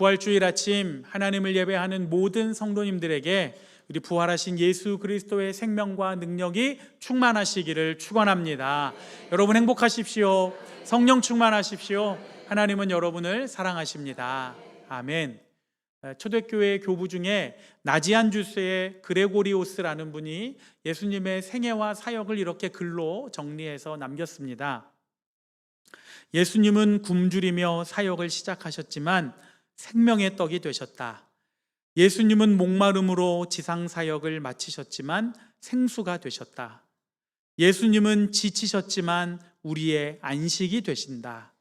부활주일 아침 하나님을 예배하는 모든 성도님들에게 우리 부활하신 예수 그리스도의 생명과 능력이 충만하시기를 축원합니다. 여러분 행복하십시오. 성령 충만하십시오. 하나님은 여러분을 사랑하십니다. 아멘. 초대교회 교부 중에 나지안 주스의 그레고리오스라는 분이 예수님의 생애와 사역을 이렇게 글로 정리해서 남겼습니다. 예수님은 굶주리며 사역을 시작하셨지만 생명의 떡이 되셨다. 예수님은 목마름으로 지상 사역을 마치셨지만 생수가 되셨다. 예수님은 지치셨지만 우리의 안식이 되신다.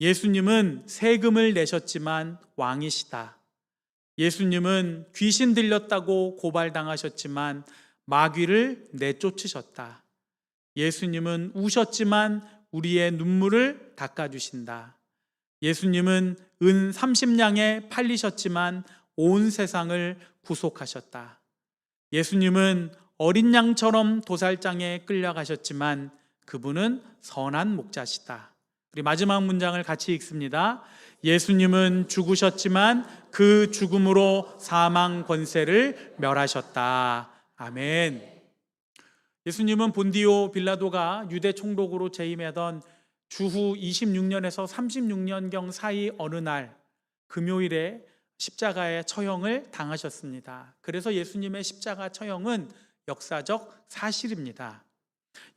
예수님은 세금을 내셨지만 왕이시다. 예수님은 귀신 들렸다고 고발당하셨지만 마귀를 내쫓으셨다. 예수님은 우셨지만 우리의 눈물을 닦아주신다. 예수님은 은 30냥에 팔리셨지만 온 세상을 구속하셨다. 예수님은 어린 양처럼 도살장에 끌려가셨지만 그분은 선한 목자시다. 우리 마지막 문장을 같이 읽습니다. 예수님은 죽으셨지만 그 죽음으로 사망 권세를 멸하셨다. 아멘. 예수님은 본디오 빌라도가 유대 총독으로 재임하던 주후 26년에서 36년경 사이 어느 날 금요일에 십자가의 처형을 당하셨습니다. 그래서 예수님의 십자가 처형은 역사적 사실입니다.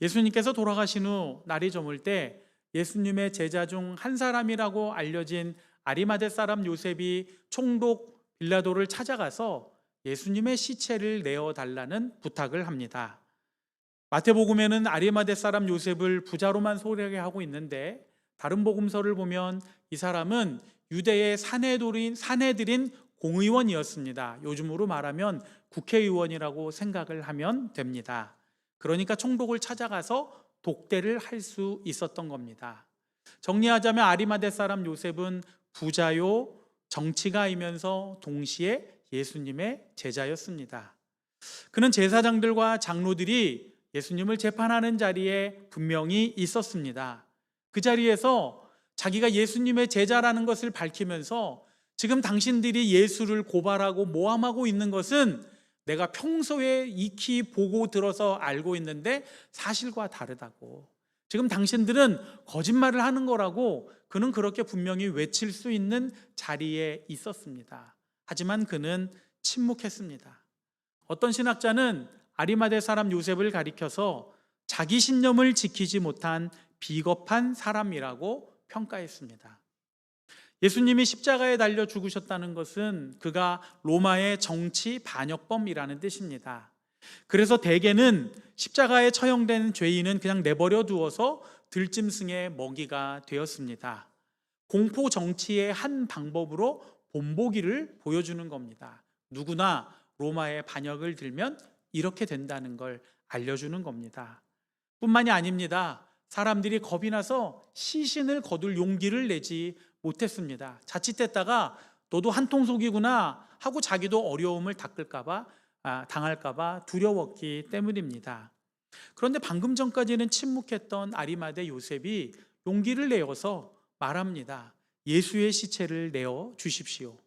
예수님께서 돌아가신 후 날이 저물 때 예수님의 제자 중 한 사람이라고 알려진 아리마대 사람 요셉이 총독 빌라도를 찾아가서 예수님의 시체를 내어 달라는 부탁을 합니다. 마태복음에는 아리마대 사람 요셉을 부자로만 소개하고 있는데 다른 복음서를 보면 이 사람은 유대의 사내들인 사내들인 공의원이었습니다. 요즘으로 말하면 국회의원이라고 생각을 하면 됩니다. 그러니까 총독을 찾아가서 독대를 할 수 있었던 겁니다. 정리하자면 아리마대 사람 요셉은 부자요 정치가이면서 동시에 예수님의 제자였습니다. 그는 제사장들과 장로들이 예수님을 재판하는 자리에 분명히 있었습니다. 그 자리에서 자기가 예수님의 제자라는 것을 밝히면서 지금 당신들이 예수를 고발하고 모함하고 있는 것은 내가 평소에 익히 보고 들어서 알고 있는데 사실과 다르다고. 지금 당신들은 거짓말을 하는 거라고 그는 그렇게 분명히 외칠 수 있는 자리에 있었습니다. 하지만 그는 침묵했습니다. 어떤 신학자는 아리마대 사람 요셉을 가리켜서 자기 신념을 지키지 못한 비겁한 사람이라고 평가했습니다. 예수님이 십자가에 달려 죽으셨다는 것은 그가 로마의 정치 반역범이라는 뜻입니다. 그래서 대개는 십자가에 처형된 죄인은 그냥 내버려 두어서 들짐승의 먹이가 되었습니다. 공포 정치의 한 방법으로 본보기를 보여주는 겁니다. 누구나 로마의 반역을 들면 이렇게 된다는 걸 알려주는 겁니다. 뿐만이 아닙니다. 사람들이 겁이 나서 시신을 거둘 용기를 내지 못했습니다. 자칫했다가 너도 한통 속이구나 하고 자기도 어려움을 닦을까봐 아, 당할까봐 두려웠기 때문입니다. 그런데 방금 전까지는 침묵했던 아리마대 요셉이 용기를 내어서 말합니다. 예수의 시체를 내어 주십시오.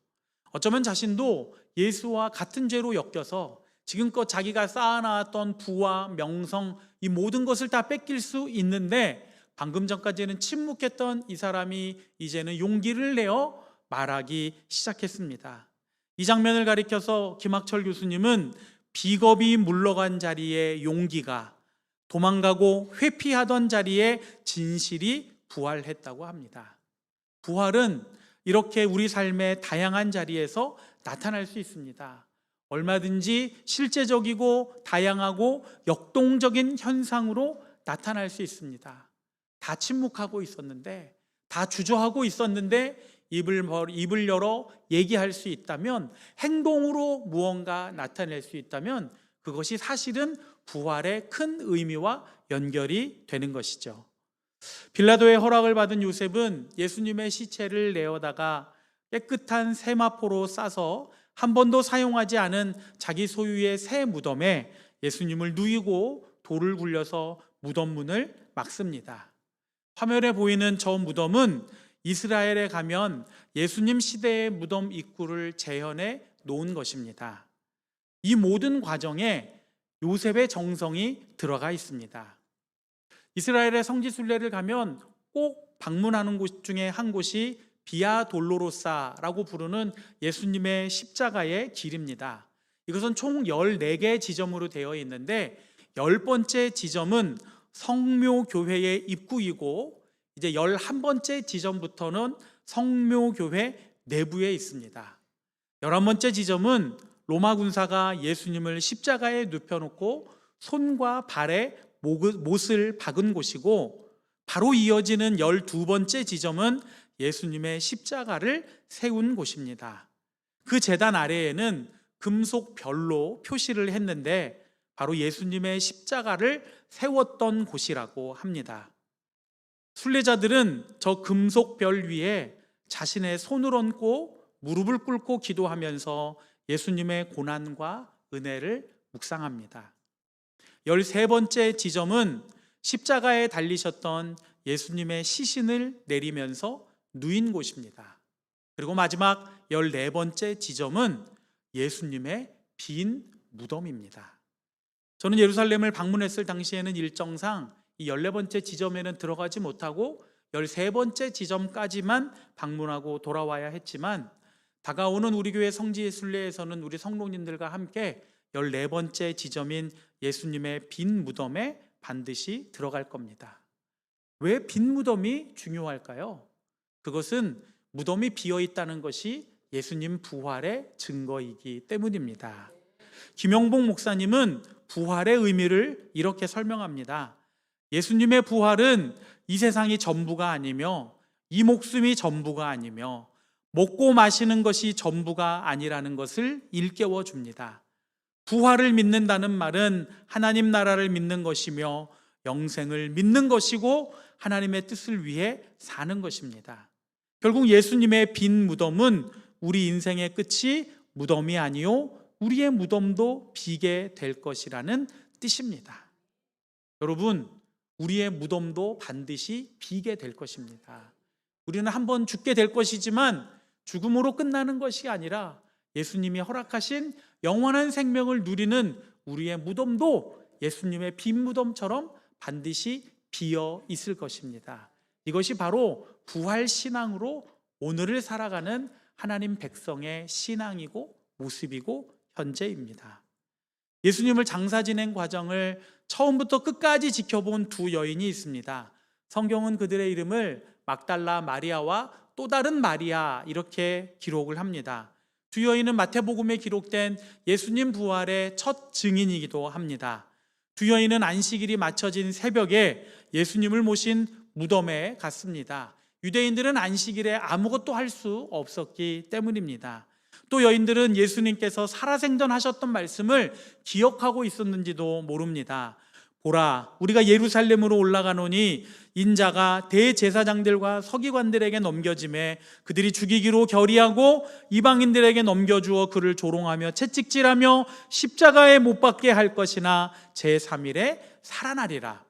어쩌면 자신도 예수와 같은 죄로 엮여서 지금껏 자기가 쌓아놨던 부와 명성 이 모든 것을 다 뺏길 수 있는데 방금 전까지는 침묵했던 이 사람이 이제는 용기를 내어 말하기 시작했습니다. 이 장면을 가리켜서 김학철 교수님은 비겁이 물러간 자리에 용기가 도망가고 회피하던 자리에 진실이 부활했다고 합니다. 부활은 이렇게 우리 삶의 다양한 자리에서 나타날 수 있습니다. 얼마든지 실제적이고 다양하고 역동적인 현상으로 나타날 수 있습니다. 다 침묵하고 있었는데, 다 주저하고 있었는데, 입을, 입을 열어 얘기할 수 있다면, 행동으로 무언가 나타낼 수 있다면, 그것이 사실은 부활의 큰 의미와 연결이 되는 것이죠. 빌라도의 허락을 받은 요셉은 예수님의 시체를 내어다가 깨끗한 세마포로 싸서 한 번도 사용하지 않은 자기 소유의 새 무덤에 예수님을 누이고 돌을 굴려서 무덤 문을 막습니다. 화면에 보이는 저 무덤은 이스라엘에 가면 예수님 시대의 무덤 입구를 재현해 놓은 것입니다. 이 모든 과정에 요셉의 정성이 들어가 있습니다. 이스라엘의 성지 순례를 가면 꼭 방문하는 곳 중에 한 곳이 비아 돌로로사라고 부르는 예수님의 십자가의 길입니다. 이것은 총 14개 지점으로 되어 있는데 열 번째 지점은 성묘교회의 입구이고 이제 11번째 지점부터는 성묘교회 내부에 있습니다. 11번째 지점은 로마 군사가 예수님을 십자가에 눕혀놓고 손과 발에 목- 못을 박은 곳이고 바로 이어지는 12번째 지점은 예수님의 십자가를 세운 곳입니다. 그 재단 아래에는 금속 별로 표시를 했는데 바로 예수님의 십자가를 세웠던 곳이라고 합니다. 순례자들은 저 금속 별 위에 자신의 손을 얹고 무릎을 꿇고 기도하면서 예수님의 고난과 은혜를 묵상합니다. 13번째 지점은 십자가에 달리셨던 예수님의 시신을 내리면서 누인 곳입니다. 그리고 마지막 14번째 지점은 예수님의 빈 무덤입니다. 저는 예루살렘을 방문했을 당시에는 일정상 이 14번째 지점에는 들어가지 못하고 13번째 지점까지만 방문하고 돌아와야 했지만 다가오는 우리 교회 성지 순례에서는 우리 성도님들과 함께 14번째 지점인 예수님의 빈 무덤에 반드시 들어갈 겁니다. 왜 빈 무덤이 중요할까요? 그것은 무덤이 비어 있다는 것이 예수님 부활의 증거이기 때문입니다. 김영봉 목사님은 부활의 의미를 이렇게 설명합니다. 예수님의 부활은 이 세상이 전부가 아니며 이 목숨이 전부가 아니며 먹고 마시는 것이 전부가 아니라는 것을 일깨워 줍니다. 부활을 믿는다는 말은 하나님 나라를 믿는 것이며 영생을 믿는 것이고 하나님의 뜻을 위해 사는 것입니다. 결국 예수님의 빈 무덤은 우리 인생의 끝이 무덤이 아니요 우리의 무덤도 비게 될 것이라는 뜻입니다. 여러분, 우리의 무덤도 반드시 비게 될 것입니다. 우리는 한 번 죽게 될 것이지만 죽음으로 끝나는 것이 아니라 예수님이 허락하신 영원한 생명을 누리는 우리의 무덤도 예수님의 빈 무덤처럼 반드시 비어 있을 것입니다. 이것이 바로 부활 신앙으로 오늘을 살아가는 하나님 백성의 신앙이고 모습이고 현재입니다. 예수님을 장사 지낸 과정을 처음부터 끝까지 지켜본 두 여인이 있습니다. 성경은 그들의 이름을 막달라 마리아와 또 다른 마리아 이렇게 기록을 합니다. 두 여인은 마태복음에 기록된 예수님 부활의 첫 증인이기도 합니다. 두 여인은 안식일이 맞춰진 새벽에 예수님을 모신 무덤에 갔습니다. 유대인들은 안식일에 아무것도 할 수 없었기 때문입니다. 또 여인들은 예수님께서 살아생전 하셨던 말씀을 기억하고 있었는지도 모릅니다. 보라, 우리가 예루살렘으로 올라가노니 인자가 대제사장들과 서기관들에게 넘겨짐에 그들이 죽이기로 결의하고 이방인들에게 넘겨주어 그를 조롱하며 채찍질하며 십자가에 못 박게 할 것이나 제3일에 살아나리라.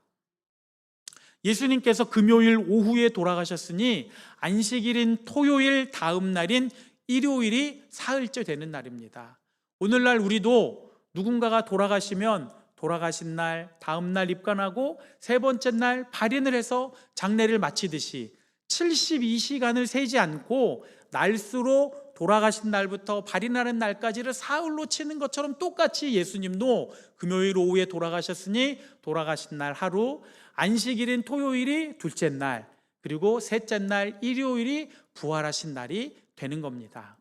예수님께서 금요일 오후에 돌아가셨으니 안식일인 토요일 다음 날인 일요일이 사흘째 되는 날입니다. 오늘날 우리도 누군가가 돌아가시면 돌아가신 날, 다음 날 입관하고 세 번째 날 발인을 해서 장례를 마치듯이 72시간을 세지 않고 날수로 돌아가신 날부터 발인하는 날까지를 사흘로 치는 것처럼 똑같이 예수님도 금요일 오후에 돌아가셨으니 돌아가신 날 하루, 안식일인 토요일이 둘째 날, 그리고 셋째 날 일요일이 부활하신 날이 되는 겁니다.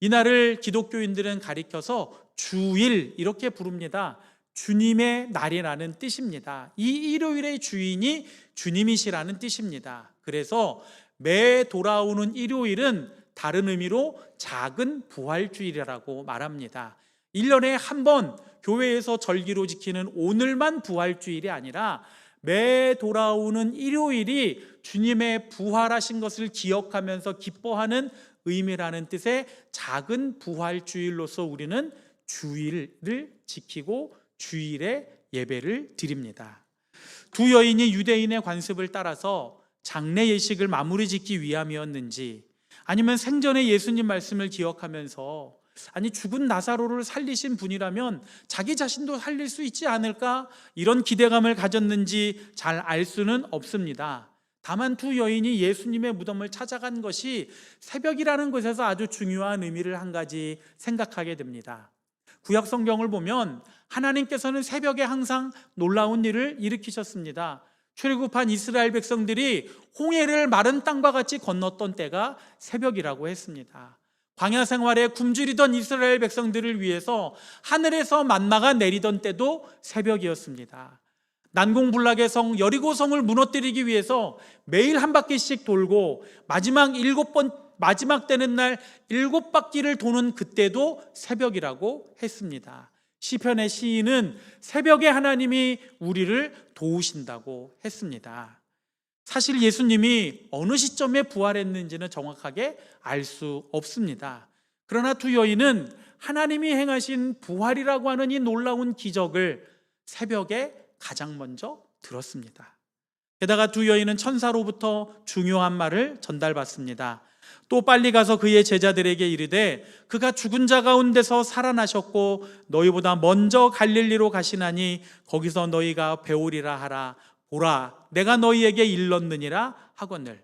이날을 기독교인들은 가리켜서 주일 이렇게 부릅니다. 주님의 날이라는 뜻입니다. 이 일요일의 주인이 주님이시라는 뜻입니다. 그래서 매 돌아오는 일요일은 다른 의미로 작은 부활주일이라고 말합니다. 1년에 한 번 교회에서 절기로 지키는 오늘만 부활주일이 아니라 매 돌아오는 일요일이 주님의 부활하신 것을 기억하면서 기뻐하는 의미라는 뜻의 작은 부활주일로서 우리는 주일을 지키고 주일에 예배를 드립니다. 두 여인이 유대인의 관습을 따라서 장래 예식을 마무리 짓기 위함이었는지 아니면 생전에 예수님 말씀을 기억하면서 아니 죽은 나사로를 살리신 분이라면 자기 자신도 살릴 수 있지 않을까 이런 기대감을 가졌는지 잘 알 수는 없습니다. 다만 두 여인이 예수님의 무덤을 찾아간 것이 새벽이라는 것에서 아주 중요한 의미를 한 가지 생각하게 됩니다. 구약 성경을 보면 하나님께서는 새벽에 항상 놀라운 일을 일으키셨습니다. 출애굽한 이스라엘 백성들이 홍해를 마른 땅과 같이 건넜던 때가 새벽이라고 했습니다. 광야 생활에 굶주리던 이스라엘 백성들을 위해서 하늘에서 만나가 내리던 때도 새벽이었습니다. 난공불락의 성 여리고성을 무너뜨리기 위해서 매일 한 바퀴씩 돌고 마지막 일곱 번 마지막 되는 날 일곱 바퀴를 도는 그때도 새벽이라고 했습니다. 시편의 시인은 새벽에 하나님이 우리를 도우신다고 했습니다. 사실 예수님이 어느 시점에 부활했는지는 정확하게 알 수 없습니다. 그러나 두 여인은 하나님이 행하신 부활이라고 하는 이 놀라운 기적을 새벽에 가장 먼저 들었습니다. 게다가 두 여인은 천사로부터 중요한 말을 전달받습니다. 또 빨리 가서 그의 제자들에게 이르되 그가 죽은 자 가운데서 살아나셨고 너희보다 먼저 갈릴리로 가시나니 거기서 너희가 배우리라 하라 보라 내가 너희에게 일렀느니라 하거늘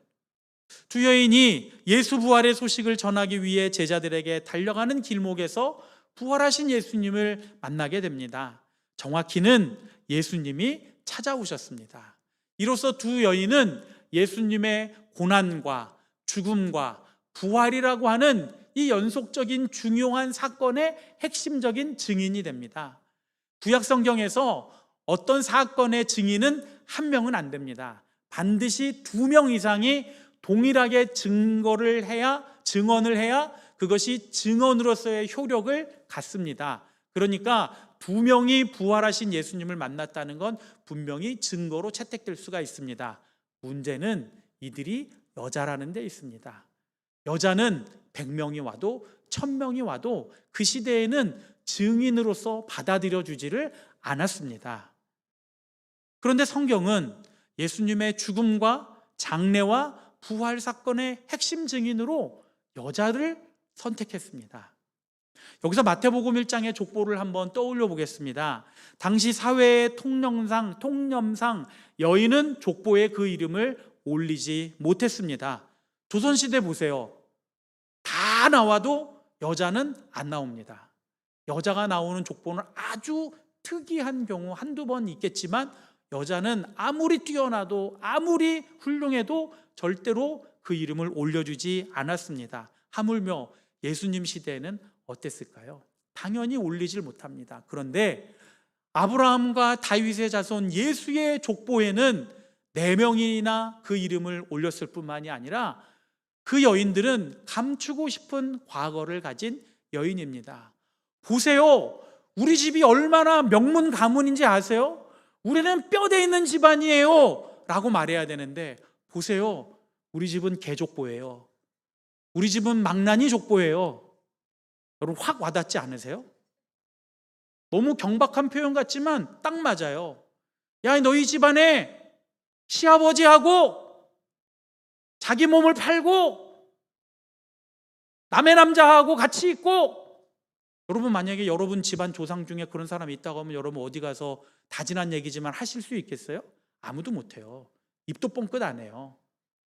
두 여인이 예수 부활의 소식을 전하기 위해 제자들에게 달려가는 길목에서 부활하신 예수님을 만나게 됩니다. 정확히는 예수님이 찾아오셨습니다. 이로써 두 여인은 예수님의 고난과 죽음과 부활이라고 하는 이 연속적인 중요한 사건의 핵심적인 증인이 됩니다. 구약 성경에서 어떤 사건의 증인은 한 명은 안 됩니다. 반드시 두 명 이상이 동일하게 증거를 해야 증언을 해야 그것이 증언으로서의 효력을 갖습니다. 그러니까 두 명이 부활하신 예수님을 만났다는 건 분명히 증거로 채택될 수가 있습니다. 문제는 이들이 여자라는 데 있습니다. 여자는 100명이 와도 1000명이 와도 그 시대에는 증인으로서 받아들여 주지를 않았습니다. 그런데 성경은 예수님의 죽음과 장례와 부활 사건의 핵심 증인으로 여자를 선택했습니다. 여기서 마태복음 1장의 족보를 한번 떠올려 보겠습니다. 당시 사회의 통념상 통념상 여인은 족보에 그 이름을 올리지 못했습니다. 조선 시대 보세요. 다 나와도 여자는 안 나옵니다. 여자가 나오는 족보는 아주 특이한 경우 한두 번 있겠지만 여자는 아무리 뛰어나도 아무리 훌륭해도 절대로 그 이름을 올려주지 않았습니다. 하물며 예수님 시대에는 어땠을까요? 당연히 올리질 못합니다. 그런데 아브라함과 다윗의 자손 예수의 족보에는 네 명이나 그 이름을 올렸을 뿐만이 아니라 그 여인들은 감추고 싶은 과거를 가진 여인입니다. 보세요. 우리 집이 얼마나 명문 가문인지 아세요? 우리는 뼈대 있는 집안이에요. 라고 말해야 되는데, 보세요. 우리 집은 개족보예요. 우리 집은 망나니 족보예요. 여러분 확 와닿지 않으세요? 너무 경박한 표현 같지만 딱 맞아요. 야, 너희 집안에 시아버지하고 자기 몸을 팔고 남의 남자하고 같이 있고 여러분 만약에 여러분 집안 조상 중에 그런 사람이 있다고 하면 여러분 어디 가서 다진한 얘기지만 하실 수 있겠어요? 아무도 못해요. 입도 뻥끗 안 해요.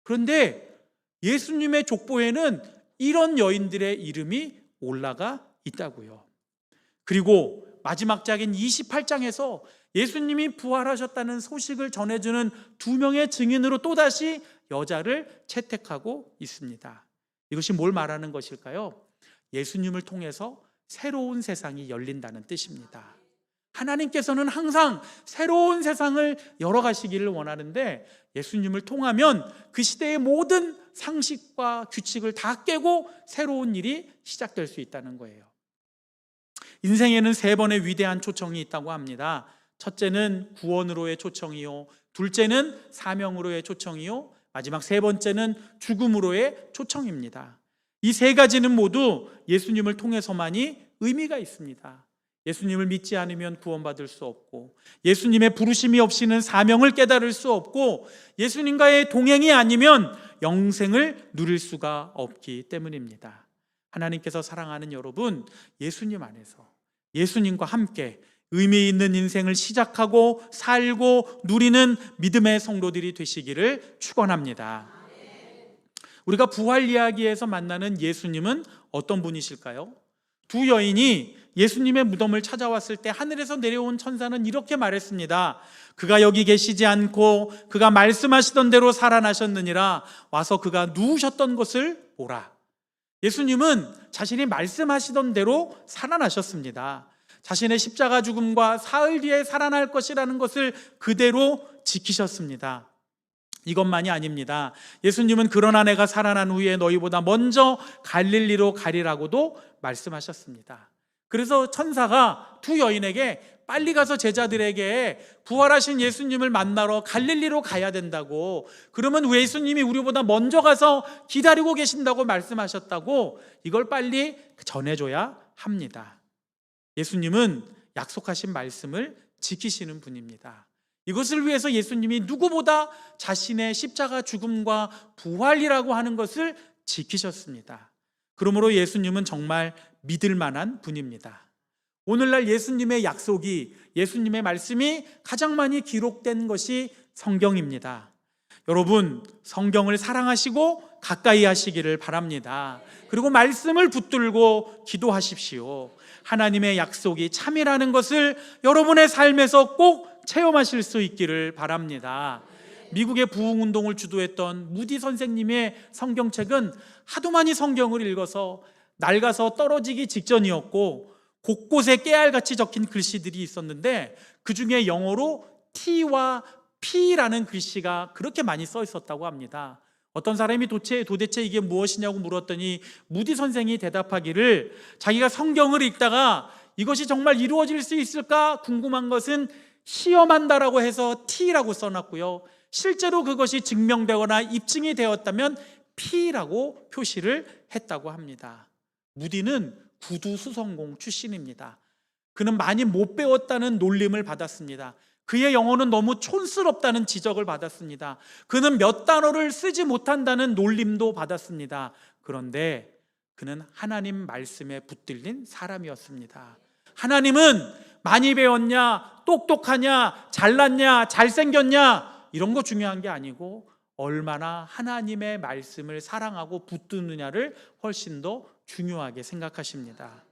그런데 예수님의 족보에는 이런 여인들의 이름이 올라가 있다고요. 그리고 마지막 장인 28장에서 예수님이 부활하셨다는 소식을 전해주는 두 명의 증인으로 또다시 여자를 채택하고 있습니다. 이것이 뭘 말하는 것일까요? 예수님을 통해서 새로운 세상이 열린다는 뜻입니다. 하나님께서는 항상 새로운 세상을 열어가시기를 원하는데 예수님을 통하면 그 시대의 모든 상식과 규칙을 다 깨고 새로운 일이 시작될 수 있다는 거예요. 인생에는 세 번의 위대한 초청이 있다고 합니다. 첫째는 구원으로의 초청이요. 둘째는 사명으로의 초청이요. 마지막 세 번째는 죽음으로의 초청입니다. 이 세 가지는 모두 예수님을 통해서만이 의미가 있습니다. 예수님을 믿지 않으면 구원받을 수 없고 예수님의 부르심이 없이는 사명을 깨달을 수 없고 예수님과의 동행이 아니면 영생을 누릴 수가 없기 때문입니다. 하나님께서 사랑하는 여러분, 예수님 안에서 예수님과 함께 의미 있는 인생을 시작하고 살고 누리는 믿음의 성도들이 되시기를 축원합니다. 우리가 부활 이야기에서 만나는 예수님은 어떤 분이실까요? 두 여인이 예수님의 무덤을 찾아왔을 때 하늘에서 내려온 천사는 이렇게 말했습니다. 그가 여기 계시지 않고 그가 말씀하시던 대로 살아나셨느니라 와서 그가 누우셨던 것을 보라. 예수님은 자신이 말씀하시던 대로 살아나셨습니다. 자신의 십자가 죽음과 사흘 뒤에 살아날 것이라는 것을 그대로 지키셨습니다. 이것만이 아닙니다. 예수님은 그러나 내가 살아난 후에 너희보다 먼저 갈릴리로 가리라고도 말씀하셨습니다. 그래서 천사가 두 여인에게 빨리 가서 제자들에게 부활하신 예수님을 만나러 갈릴리로 가야 된다고 그러면 왜 예수님이 우리보다 먼저 가서 기다리고 계신다고 말씀하셨다고 이걸 빨리 전해줘야 합니다. 예수님은 약속하신 말씀을 지키시는 분입니다. 이것을 위해서 예수님이 누구보다 자신의 십자가 죽음과 부활이라고 하는 것을 지키셨습니다. 그러므로 예수님은 정말 믿을 만한 분입니다. 오늘날 예수님의 약속이 예수님의 말씀이 가장 많이 기록된 것이 성경입니다. 여러분, 성경을 사랑하시고 가까이 하시기를 바랍니다. 그리고 말씀을 붙들고 기도하십시오. 하나님의 약속이 참이라는 것을 여러분의 삶에서 꼭 체험하실 수 있기를 바랍니다. 미국의 부흥운동을 주도했던 무디 선생님의 성경책은 하도 많이 성경을 읽어서 낡아서 떨어지기 직전이었고 곳곳에 깨알같이 적힌 글씨들이 있었는데 그 중에 영어로 T와 P라는 글씨가 그렇게 많이 써 있었다고 합니다. 어떤 사람이 도대체, 도대체 이게 무엇이냐고 물었더니 무디 선생이 대답하기를 자기가 성경을 읽다가 이것이 정말 이루어질 수 있을까 궁금한 것은 시험한다라고 해서 T라고 써놨고요. 실제로 그것이 증명되거나 입증이 되었다면 P라고 표시를 했다고 합니다. 무디는 구두 수성공 출신입니다. 그는 많이 못 배웠다는 놀림을 받았습니다. 그의 영어는 너무 촌스럽다는 지적을 받았습니다. 그는 몇 단어를 쓰지 못한다는 놀림도 받았습니다. 그런데 그는 하나님 말씀에 붙들린 사람이었습니다. 하나님은 많이 배웠냐, 똑똑하냐, 잘났냐, 잘생겼냐, 이런 거 중요한 게 아니고 얼마나 하나님의 말씀을 사랑하고 붙드느냐를 훨씬 더 중요하게 생각하십니다.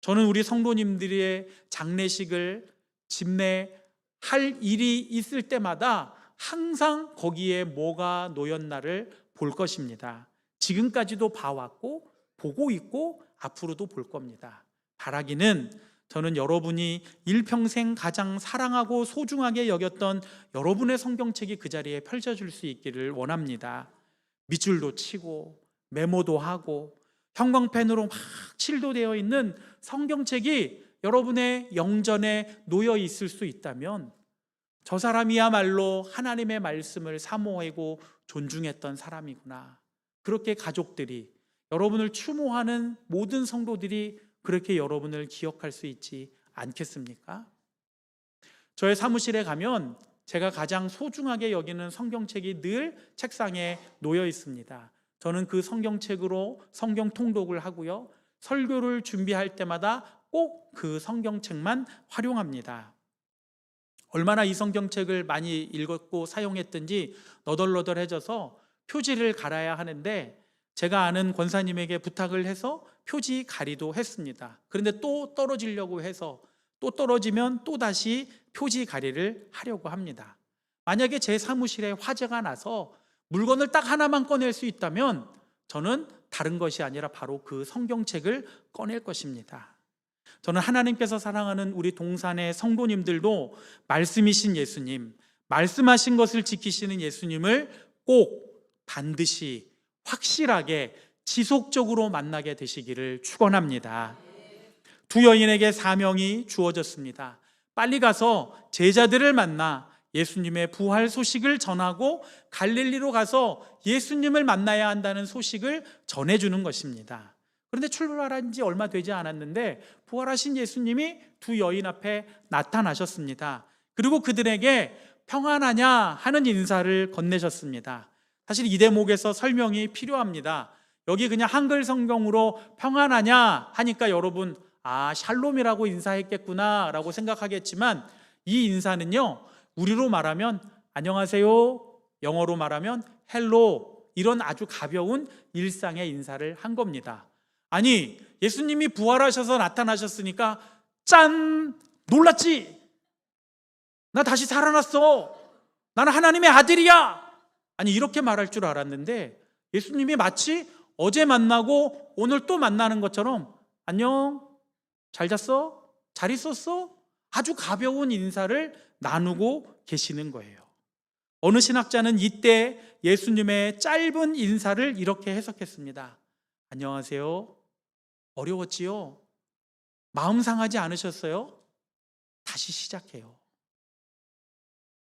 저는 우리 성도님들의 장례식을 집례할 일이 있을 때마다 항상 거기에 뭐가 놓였나를 볼 것입니다. 지금까지도 봐왔고 보고 있고 앞으로도 볼 겁니다. 바라기는 저는 여러분이 일평생 가장 사랑하고 소중하게 여겼던 여러분의 성경책이 그 자리에 펼쳐질 수 있기를 원합니다. 밑줄도 치고 메모도 하고 형광펜으로 막 칠도 되어 있는 성경책이 여러분의 영전에 놓여 있을 수 있다면 저 사람이야말로 하나님의 말씀을 사모하고 존중했던 사람이구나. 그렇게 가족들이 여러분을 추모하는 모든 성도들이 그렇게 여러분을 기억할 수 있지 않겠습니까? 저의 사무실에 가면 제가 가장 소중하게 여기는 성경책이 늘 책상에 놓여 있습니다. 저는 그 성경책으로 성경 통독을 하고요. 설교를 준비할 때마다 꼭 그 성경책만 활용합니다. 얼마나 이 성경책을 많이 읽었고 사용했든지 너덜너덜해져서 표지를 갈아야 하는데 제가 아는 권사님에게 부탁을 해서 표지 가리도 했습니다. 그런데 또 떨어지려고 해서 또 떨어지면 또 다시 표지 가리를 하려고 합니다. 만약에 제 사무실에 화재가 나서 물건을 딱 하나만 꺼낼 수 있다면 저는 다른 것이 아니라 바로 그 성경책을 꺼낼 것입니다. 저는 하나님께서 사랑하는 우리 동산의 성도님들도 말씀이신 예수님, 말씀하신 것을 지키시는 예수님을 꼭 반드시 확실하게 지속적으로 만나게 되시기를 축원합니다. 두 여인에게 사명이 주어졌습니다. 빨리 가서 제자들을 만나 예수님의 부활 소식을 전하고 갈릴리로 가서 예수님을 만나야 한다는 소식을 전해주는 것입니다. 그런데 출발한 지 얼마 되지 않았는데 부활하신 예수님이 두 여인 앞에 나타나셨습니다. 그리고 그들에게 평안하냐 하는 인사를 건네셨습니다. 사실 이 대목에서 설명이 필요합니다. 여기 그냥 한글 성경으로 평안하냐 하니까 여러분 아 샬롬이라고 인사했겠구나라고 생각하겠지만 이 인사는요 우리로 말하면 안녕하세요 영어로 말하면 헬로 이런 아주 가벼운 일상의 인사를 한 겁니다. 아니 예수님이 부활하셔서 나타나셨으니까 짠 놀랐지 나 다시 살아났어 나는 하나님의 아들이야 아니 이렇게 말할 줄 알았는데 예수님이 마치 어제 만나고 오늘 또 만나는 것처럼 안녕 잘 잤어? 잘 있었어? 아주 가벼운 인사를 나누고 계시는 거예요. 어느 신학자는 이때 예수님의 짧은 인사를 이렇게 해석했습니다. 안녕하세요. 어려웠지요? 마음 상하지 않으셨어요? 다시 시작해요.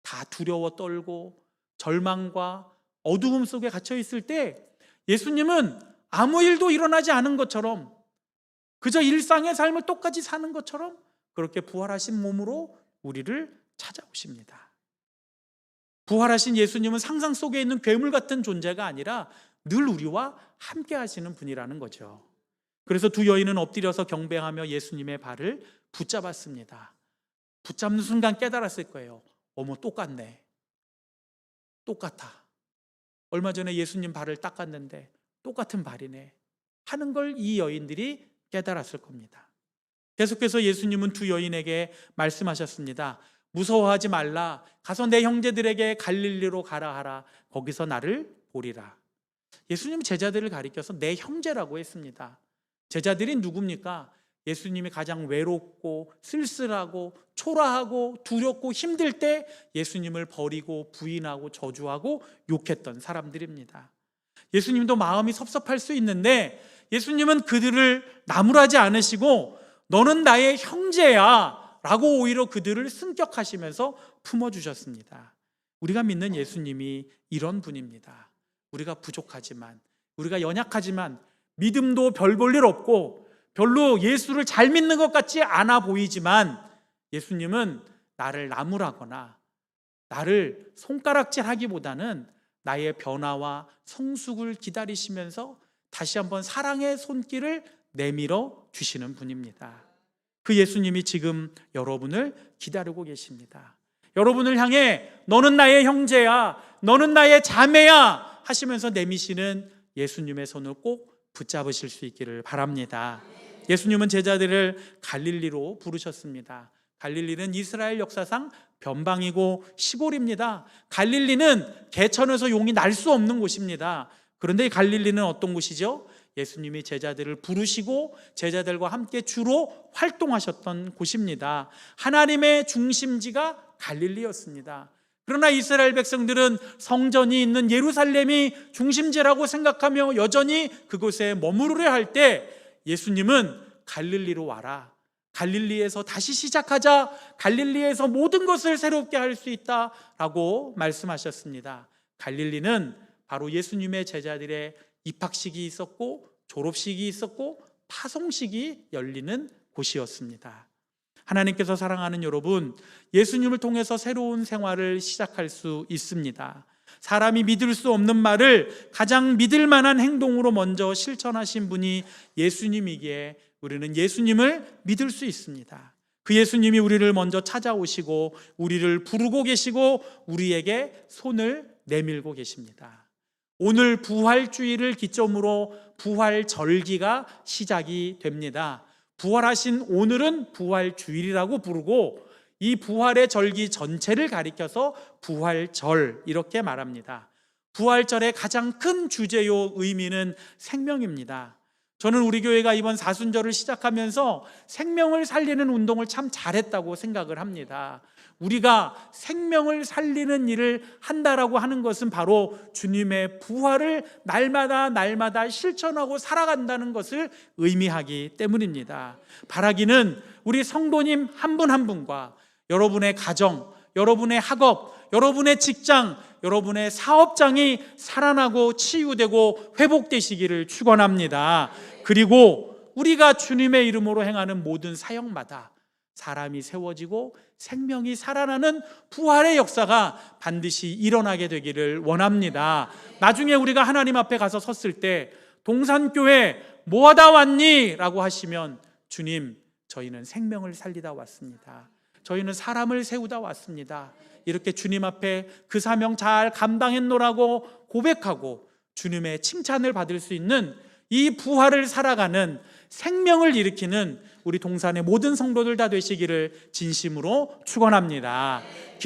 다 두려워 떨고 절망과 어두움 속에 갇혀 있을 때 예수님은 아무 일도 일어나지 않은 것처럼 그저 일상의 삶을 똑같이 사는 것처럼 그렇게 부활하신 몸으로 우리를 찾아오십니다. 부활하신 예수님은 상상 속에 있는 괴물 같은 존재가 아니라 늘 우리와 함께 하시는 분이라는 거죠. 그래서 두 여인은 엎드려서 경배하며 예수님의 발을 붙잡았습니다. 붙잡는 순간 깨달았을 거예요. 어머, 똑같네. 똑같아. 얼마 전에 예수님 발을 닦았는데 똑같은 발이네. 하는 걸 이 여인들이 깨달았을 겁니다. 계속해서 예수님은 두 여인에게 말씀하셨습니다. 무서워하지 말라. 가서 내 형제들에게 갈릴리로 가라 하라. 거기서 나를 보리라. 예수님 제자들을 가리켜서 내 형제라고 했습니다. 제자들이 누굽니까? 예수님이 가장 외롭고 쓸쓸하고 초라하고 두렵고 힘들 때 예수님을 버리고 부인하고 저주하고 욕했던 사람들입니다. 예수님도 마음이 섭섭할 수 있는데 예수님은 그들을 나무라지 않으시고 너는 나의 형제야 라고 오히려 그들을 승격하시면서 품어주셨습니다. 우리가 믿는 예수님이 이런 분입니다. 우리가 부족하지만, 우리가 연약하지만, 믿음도 별 볼 일 없고, 별로 예수를 잘 믿는 것 같지 않아 보이지만, 예수님은 나를 나무라거나, 나를 손가락질 하기보다는 나의 변화와 성숙을 기다리시면서 다시 한번 사랑의 손길을 내밀어 주시는 분입니다. 그 예수님이 지금 여러분을 기다리고 계십니다. 여러분을 향해 너는 나의 형제야, 너는 나의 자매야 하시면서 내미시는 예수님의 손을 꼭 붙잡으실 수 있기를 바랍니다. 예수님은 제자들을 갈릴리로 부르셨습니다. 갈릴리는 이스라엘 역사상 변방이고 시골입니다. 갈릴리는 개천에서 용이 날 수 없는 곳입니다. 그런데 이 갈릴리는 어떤 곳이죠? 예수님이 제자들을 부르시고 제자들과 함께 주로 활동하셨던 곳입니다. 하나님의 중심지가 갈릴리였습니다. 그러나 이스라엘 백성들은 성전이 있는 예루살렘이 중심지라고 생각하며 여전히 그곳에 머무르려 할 때 예수님은 갈릴리로 와라. 갈릴리에서 다시 시작하자. 갈릴리에서 모든 것을 새롭게 할 수 있다 라고 말씀하셨습니다. 갈릴리는 바로 예수님의 제자들의 입학식이 있었고 졸업식이 있었고 파송식이 열리는 곳이었습니다. 하나님께서 사랑하는 여러분, 예수님을 통해서 새로운 생활을 시작할 수 있습니다. 사람이 믿을 수 없는 말을 가장 믿을 만한 행동으로 먼저 실천하신 분이 예수님이기에 우리는 예수님을 믿을 수 있습니다. 그 예수님이 우리를 먼저 찾아오시고 우리를 부르고 계시고 우리에게 손을 내밀고 계십니다. 오늘 부활주의를 기점으로 부활 절기가 시작이 됩니다. 부활하신 오늘은 부활 주일이라고 부르고 이 부활의 절기 전체를 가리켜서 부활절 이렇게 말합니다. 부활절의 가장 큰 주제요 의미는 생명입니다. 저는 우리 교회가 이번 사순절을 시작하면서 생명을 살리는 운동을 참 잘했다고 생각을 합니다. 우리가 생명을 살리는 일을 한다라고 하는 것은 바로 주님의 부활을 날마다 날마다 실천하고 살아간다는 것을 의미하기 때문입니다. 바라기는 우리 성도님 한분한 분과 여러분의 가정, 여러분의 학업, 여러분의 직장, 여러분의 사업장이 살아나고 치유되고 회복되시기를 축원합니다. 그리고 우리가 주님의 이름으로 행하는 모든 사역마다 사람이 세워지고 생명이 살아나는 부활의 역사가 반드시 일어나게 되기를 원합니다. 나중에 우리가 하나님 앞에 가서 섰을 때 동산교회 뭐 하다 왔니? 라고 하시면 주님, 저희는 생명을 살리다 왔습니다. 저희는 사람을 세우다 왔습니다. 이렇게 주님 앞에 그 사명 잘 감당했노라고 고백하고 주님의 칭찬을 받을 수 있는 이 부활을 살아가는 생명을 일으키는 우리 동산의 모든 성도들 다 되시기를 진심으로 축원합니다.